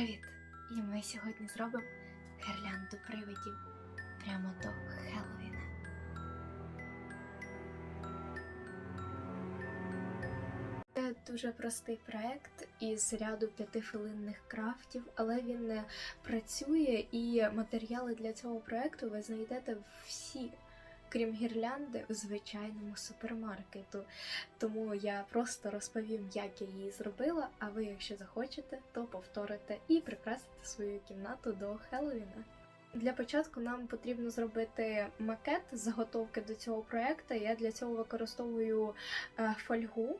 Привіт! І ми сьогодні зробимо гірлянду привидів прямо до Хеллоуіна. Це дуже простий проект із ряду п'ятихвилинних крафтів, але він не працює і матеріали для цього проекту ви знайдете всі. Крім гірлянди, у звичайному супермаркету. Тому я просто розповім, як я її зробила. А ви, якщо захочете, то повторите і прикрасите свою кімнату до Хеллоуіна. Для початку нам потрібно зробити макет заготовки до цього проекту. Я для цього використовую е, фольгу.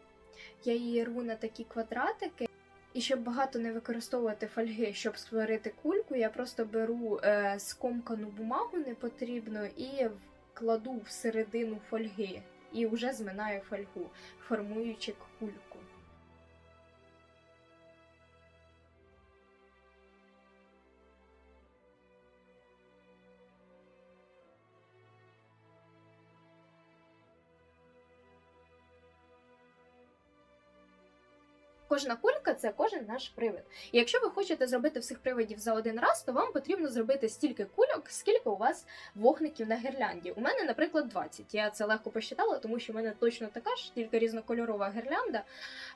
Я її рву на такі квадратики. І щоб багато не використовувати фольги, щоб створити кульку, я просто беру е, скомкану бумагу непотрібну і кладу всередину фольги і вже зминаю фольгу, формуючи кульку. Кожна кулька це кожен наш привид. І якщо ви хочете зробити всіх привидів за один раз, то вам потрібно зробити стільки кульок, скільки у вас вогників на гірлянді. У мене, наприклад, 20. Я це легко посчитала, тому що в мене точно така ж, тільки різнокольорова гірлянда.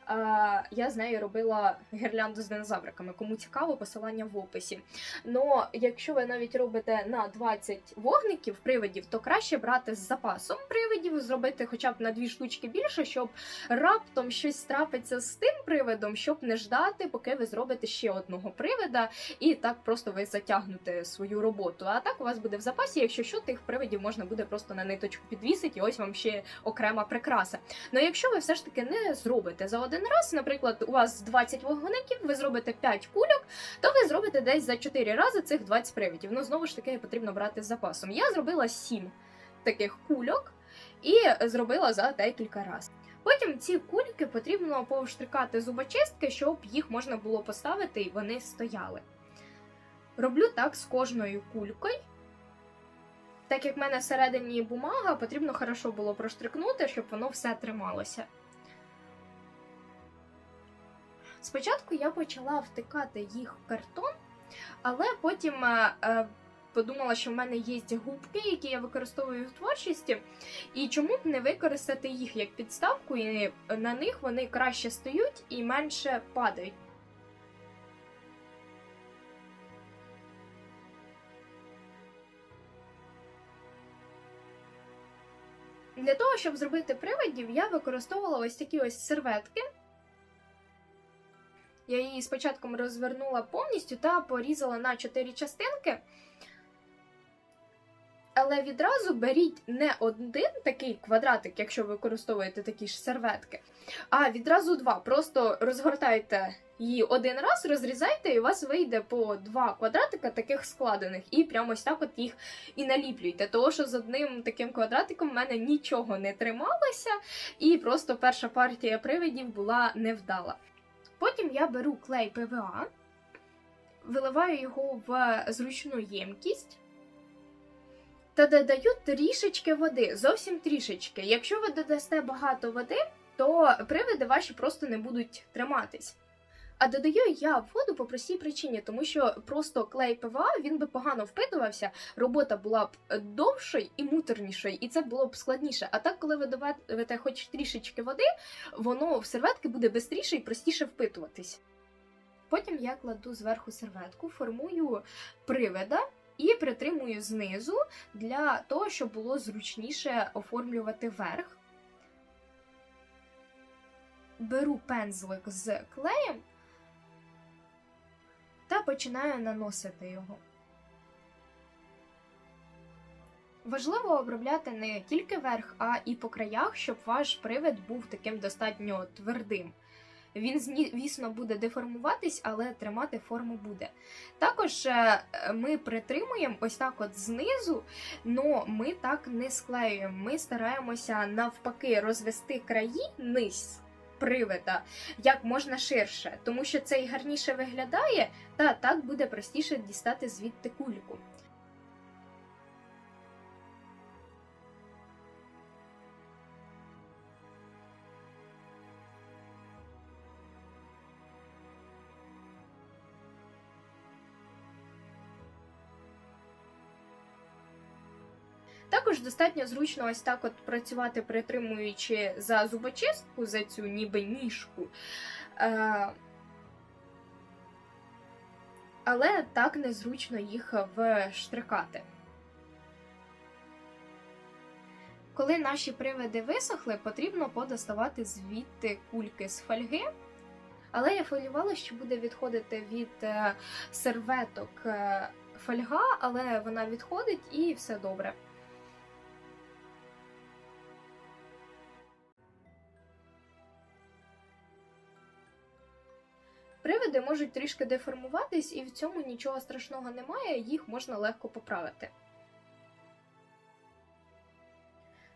А, я з нею робила гірлянду з динозавриками. Кому цікаво, посилання в описі. Но якщо ви навіть робите на 20 вогників привидів, то краще брати з запасом привидів, зробити хоча б на дві штучки більше, щоб раптом щось трапиться з тим привидом, щоб не ждати, поки ви зробите ще одного привида, і так просто ви затягнете свою роботу. А так у вас буде в запасі, якщо що, тих привидів можна буде просто на ниточку підвісити, і ось вам ще окрема прикраса. Ну якщо ви все ж таки не зробите за один раз, наприклад, у вас 20 вогників, ви зробите 5 кульок, то ви зробите десь за 4 рази цих 20 привидів. Ну знову ж таки потрібно брати з запасом. Я зробила 7 таких кульок і зробила за декілька разів. Потім ці кульки потрібно повштрикати зубочистки, щоб їх можна було поставити і вони стояли. Роблю так з кожною кулькою. Так як в мене всередині бумага, потрібно хорошо було проштрикнути, щоб воно все трималося. Спочатку я почала втикати їх в картон, але потім е, е, подумала, що в мене є губки, які я використовую в творчості, і чому б не використати їх як підставку, і на них вони краще стають і менше падають. Для того, щоб зробити привидів, я використовувала ось такі ось серветки. Я її спочатку розвернула повністю та порізала на 4 частинки. Але відразу беріть не один такий квадратик, якщо ви використовуєте такі ж серветки, а відразу два. Просто розгортайте її один раз, розрізайте, і у вас вийде по два квадратика таких складених, і прямо ось так от їх і наліплюйте. Тому що з одним таким квадратиком в мене нічого не трималося, і просто перша партія привидів була невдала. Потім я беру клей ПВА, виливаю його в зручну ємкість та додаю трішечки води, зовсім трішечки. Якщо ви додасте багато води, то привиди ваші просто не будуть триматись. А додаю я воду по простій причині, тому що просто клей ПВА він би погано впитувався, робота була б довшою і муторнішою, і це було б складніше. А так, коли ви додаєте хоч трішечки води, воно в серветки буде швидше і простіше впитуватись. Потім я кладу зверху серветку, формую привида і притримую знизу для того, щоб було зручніше оформлювати верх. Беру пензлик з клеєм та починаю наносити його. Важливо обробляти не тільки верх, а і по краях, щоб ваш привид був таким достатньо твердим. Він, звісно, буде деформуватись, але тримати форму буде. Також е, ми притримуємо ось так от знизу, але ми так не склеюємо. Ми стараємося навпаки розвести краї низ привида як можна ширше, тому що це і гарніше виглядає, та так буде простіше дістати звідти кульку. Також достатньо зручно ось так от працювати, притримуючи за зубочистку, за цю ніби ніжку. Е, але так незручно їх вштрикати. Коли наші привиди висохли, потрібно подоставати звідти кульки з фольги. Але я фолювала, що буде відходити від е, серветок е, фольга, але вона відходить і все добре. Привиди можуть трішки деформуватись, і в цьому нічого страшного немає, їх можна легко поправити.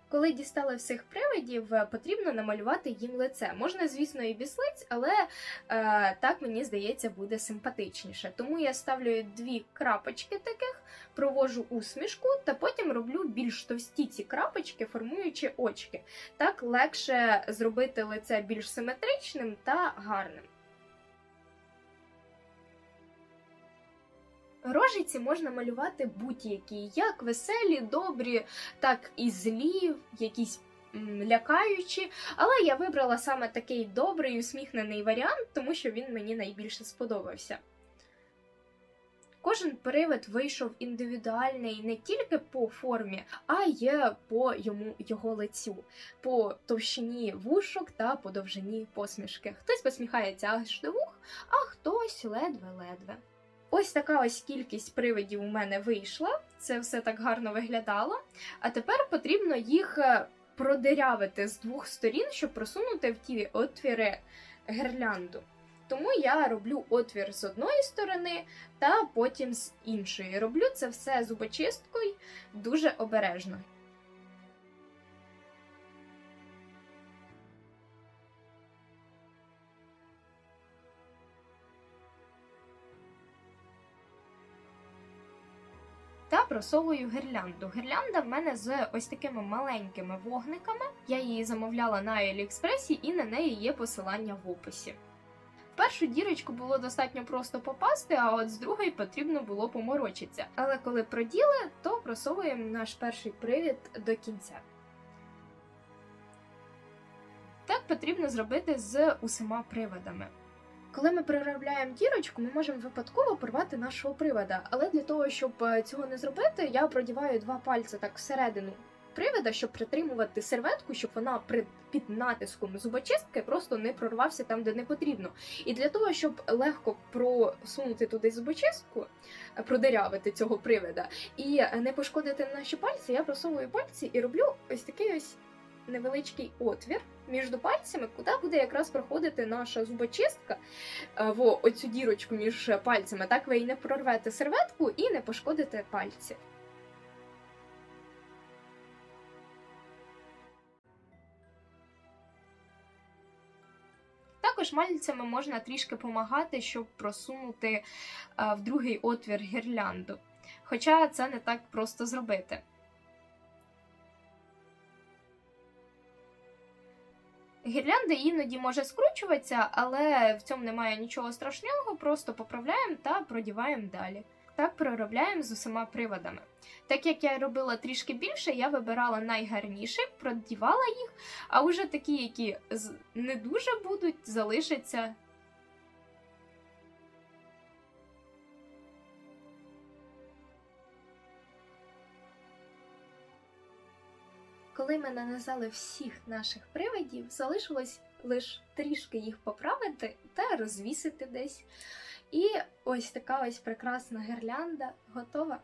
Коли дістали всіх привидів, е, потрібно намалювати їм лице. Можна, звісно, і без лиць, але е, так мені здається буде симпатичніше. Тому я ставлю дві крапочки таких, провожу усмішку, та потім роблю більш товсті ці крапочки, формуючи очки. Так легше зробити лице більш симетричним та гарним. Рожиці можна малювати будь-які, як веселі, добрі, так і злі, якісь лякаючі. Але я вибрала саме такий добрий, усміхнений варіант, тому що він мені найбільше сподобався. Кожен привид вийшов індивідуальний не тільки по формі, а й по йому його лицю, по товщині вушок та по довжині посмішки. Хтось посміхається аж до вух, а хтось ледве-ледве. Ось така ось кількість привидів у мене вийшла. Це все так гарно виглядало. А тепер потрібно їх е, продирявити з двох сторін, щоб просунути в ті отвіри гірлянду. Тому я роблю отвір з одної сторони та потім з іншої. Роблю це все зубочисткою дуже обережно. Просовую гірлянду. Гірлянда в мене з ось такими маленькими вогниками. Я її замовляла на Аліекспресі, і на неї є посилання в описі. Першу дірочку було достатньо просто попасти, а от з другої потрібно було поморочитися. Але коли проділи, то просовуємо наш перший привід до кінця. Так потрібно зробити з усіма приводами. Коли ми переробляємо дірочку, ми можемо випадково порвати нашого привода. Але для того, щоб е, цього не зробити, я продіваю два пальці так всередину привода, щоб притримувати серветку, щоб вона при під натиском зубочистки просто не прорвався там, де не потрібно. І для того, щоб легко просунути туди зубочистку, е, продирявити цього привода і не пошкодити наші пальці, я просовую пальці і роблю ось такий ось невеличкий отвір між пальцями, куди буде якраз проходити наша зубочистка е, в оцю дірочку між пальцями. Так ви і не прорвете серветку і не пошкодите пальці. Також мальцями можна трішки допомагати, щоб просунути е, в другий отвір гірлянду. Хоча це не так просто зробити. Гірлянда іноді може скручуватися, але в цьому немає нічого страшного, просто поправляємо та продіваємо далі. Так проробляємо з усіма приводами. Так як я робила трішки більше, я вибирала найгарніші, продівала їх, а вже такі, які не дуже будуть, залишаться Коли ми нанизали всіх наших привидів, залишилось лише трішки їх поправити та розвісити десь. І ось така ось прекрасна гірлянда готова.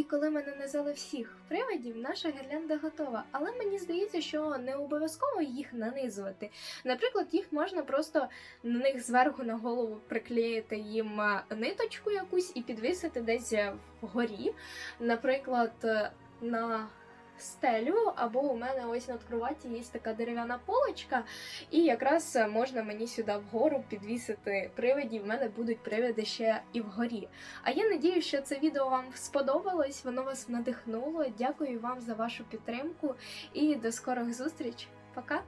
І коли ми нанизали всіх привидів, наша гірлянда готова. Але мені здається, що не обов'язково їх нанизувати. Наприклад, їх можна просто на них зверху на голову приклеїти їм ниточку якусь і підвисити десь вгорі. Наприклад, на стелю, або у мене ось над кроваті є така дерев'яна полочка, і якраз можна мені сюди вгору підвісити привидів. В мене будуть привиди ще і вгорі. А я надію, що це відео вам сподобалось, воно вас надихнуло. Дякую вам за вашу підтримку і до скорих зустріч. Пока!